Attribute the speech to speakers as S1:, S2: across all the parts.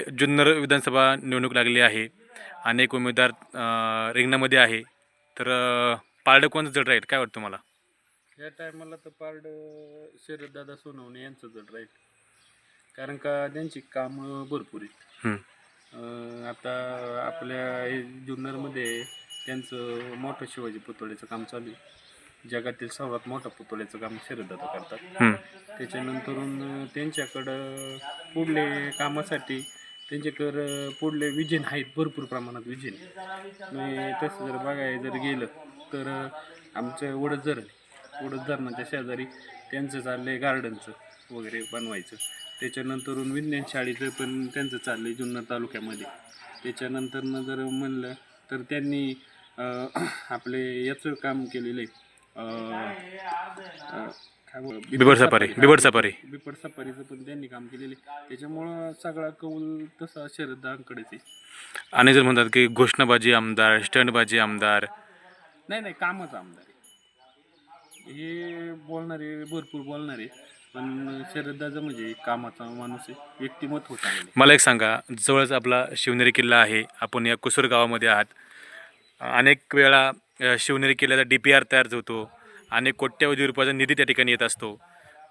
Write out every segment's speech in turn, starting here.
S1: जुन्नर विधानसभा निवडणूक लागली आहे. अनेक उमेदवार रिंगणामध्ये आहे. तर पारडं कोणतं जड राहील? काय वाटतं मला
S2: या टायमाला तर पारड शरददादा सोनवणे यांचं जड राहील. कारण का त्यांची कामं भरपूर आहेत. अं, आता आपल्या हे जुन्नरमध्ये त्यांचं मोठं शिवाजी पुतळेचं काम चालू आहे. जगातील सर्वात मोठं पुतळेचं काम शरददादा करतात. त्याच्यानंतरून त्यांच्याकडं पुढले कामासाठी त्यांच्याकडं पुढले विजन आहेत भरपूर प्रमाणात विजन. मी तसं जर बघायला जर गेलं तर आमचं वडद धरण आहे. वडद धरणाच्या शेजारी त्यांचं चाललं आहे गार्डनचं वगैरे बनवायचं. त्याच्यानंतरून विज्ञान शाळेचं पण त्यांचं चाललं आहे जुन्नर तालुक्यामध्ये. त्याच्यानंतरनं जर म्हणलं तर त्यांनी आपले याचं काम केलेलं आहे.
S1: बिबट सफारी बिबट सफारी.
S2: बिपट सफारीचं पण त्यांनी काम केलेले त्याच्यामुळं सगळा कौल तसा शरदांकडेच आहे.
S1: आणि जर म्हणतात की घोषणाबाजी आमदार स्टंटबाजी आमदार.
S2: नाही नाही कामच आमदार आहे. हे बोलणारे भरपूर बोलणारे पण शरदाचं म्हणजे कामाचा माणूस आहे. व्यक्तिमत्व.
S1: मला एक सांगा जवळच आपला शिवनेरी किल्ला आहे. आपण या कुसूर गावामध्ये आहात. अनेक वेळा शिवनेरी किल्ल्याचा डी पी आर तयार होतो. अनेक कोट्यावधी रुपयाचा निधी त्या ठिकाणी येत असतो.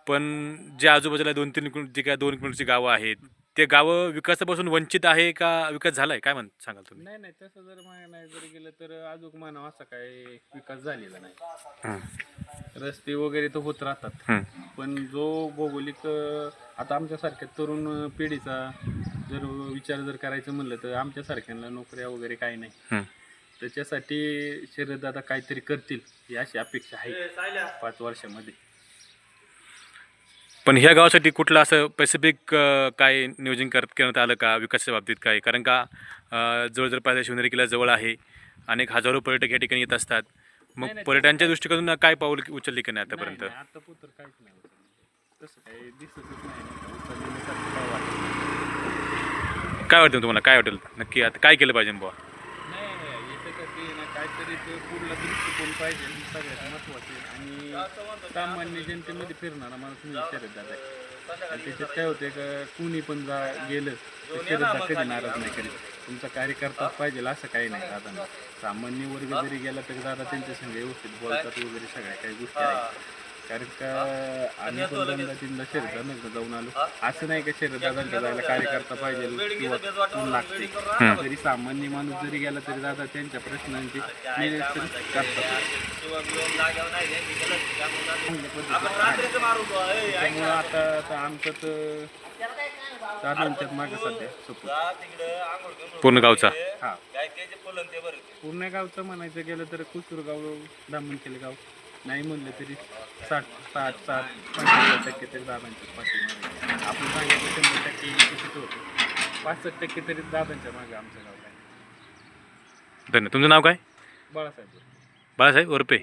S1: पण जे आजूबाजूला दोन तीन किलो जी काय दोन किलोची गावं आहेत ते गावं विकासापासून वंचित आहे का विकास झाला आहे काय म्हण सांगाल तुम्ही?
S2: नाही नाही तसं जर मा- नाही जर गेलं तर अजून मानव असा काय विकास झालेला नाही.
S1: हं,
S2: रस्ते वगैरे तर होत राहतात.
S1: हं,
S2: पण जो भौगोलिक अ, आता आमच्यासारख्या तरुण अ, पिढीचा जर विचार जर करायचं म्हणलं तर आमच्यासारख्यांना नोकऱ्या वगैरे काही नाही.
S1: हं.
S2: त्याच्यासाठी शरददादा काहीतरी करतील ही अशी अपेक्षा आहे. पाच वर्षामध्ये.
S1: पण ह्या गावासाठी कुठलं असं स्पेसिफिक काय नियोजन कर करण्यात आलं का? विकासाच्या बाबतीत काय? कारण का अ, जवळ जर पाहिजे शिवनेरी किल्ला जवळ आहे अनेक हजारो पर्यटक या ठिकाणी येत असतात. मग पर्यटनाच्या दृष्टिकोनातून काय पाऊल उचलली की नाही आतापर्यंत?
S2: नाही, नाही, आता पुत्र काहीच नाही उचललं. तसं काही दिसतच नाही. उचललेल्यासारखं काय वाटत? नाही.
S1: काय वाटतं तुम्हाला? काय वाटेल? नक्की आता काय केलं पाहिजे बुवा?
S2: ना काहीतरी ते पुढला दृष्टिकोन पाहिजे हे सगळ्यात महत्त्वाचे. आणि सामान्य जनतेमध्ये फिरणारा माणूस म्हणजे शरददादा आहे. आणि त्याच्यात काय होते का कुणी पण जा गेलं तर शरददा कधी नाराज नाही करीत. तुमचा कार्यकर्ताच पाहिजे असं काही नाही दादांना. सामान्य वर्ग जरी गेला तरी दादा त्यांच्या संग व्यवस्थित बोलतात वगैरे सगळ्या काही गोष्टी आहेत. कारण का आम्ही पण दोनदा तीनदा शरीरानं जाऊन आलो. असं नाही का शरीरदादांच्या जायला कार्यकर्ता पाहिजे किंवा कोण लागते. जरी सामान्य माणूस जरी गेला तरी दादा त्यांच्या प्रश्नांची निरसन करतात. आता आता आमचं तर दादांच्यात मागं सध्या. सपोर्ट
S1: पूर्ण गावचा.
S2: हा. पूर्ण गावचं म्हणायचं गेलं तर कुसूर गाव दामणखेल गाव. नाही म्हणलं तरी साठ साठ साठ पंच्याहत्तर टक्के तरी दादांच्या पाठीमागे. आपण सांगितलं शंभर टक्के किती होतं. पासष्ट टक्के तरी दादांच्या मागे आमचं गाव आहे.
S1: धन्यवाद तुमचं नाव काय?
S2: बाळासाहेब
S1: बाळासाहेब उर्पे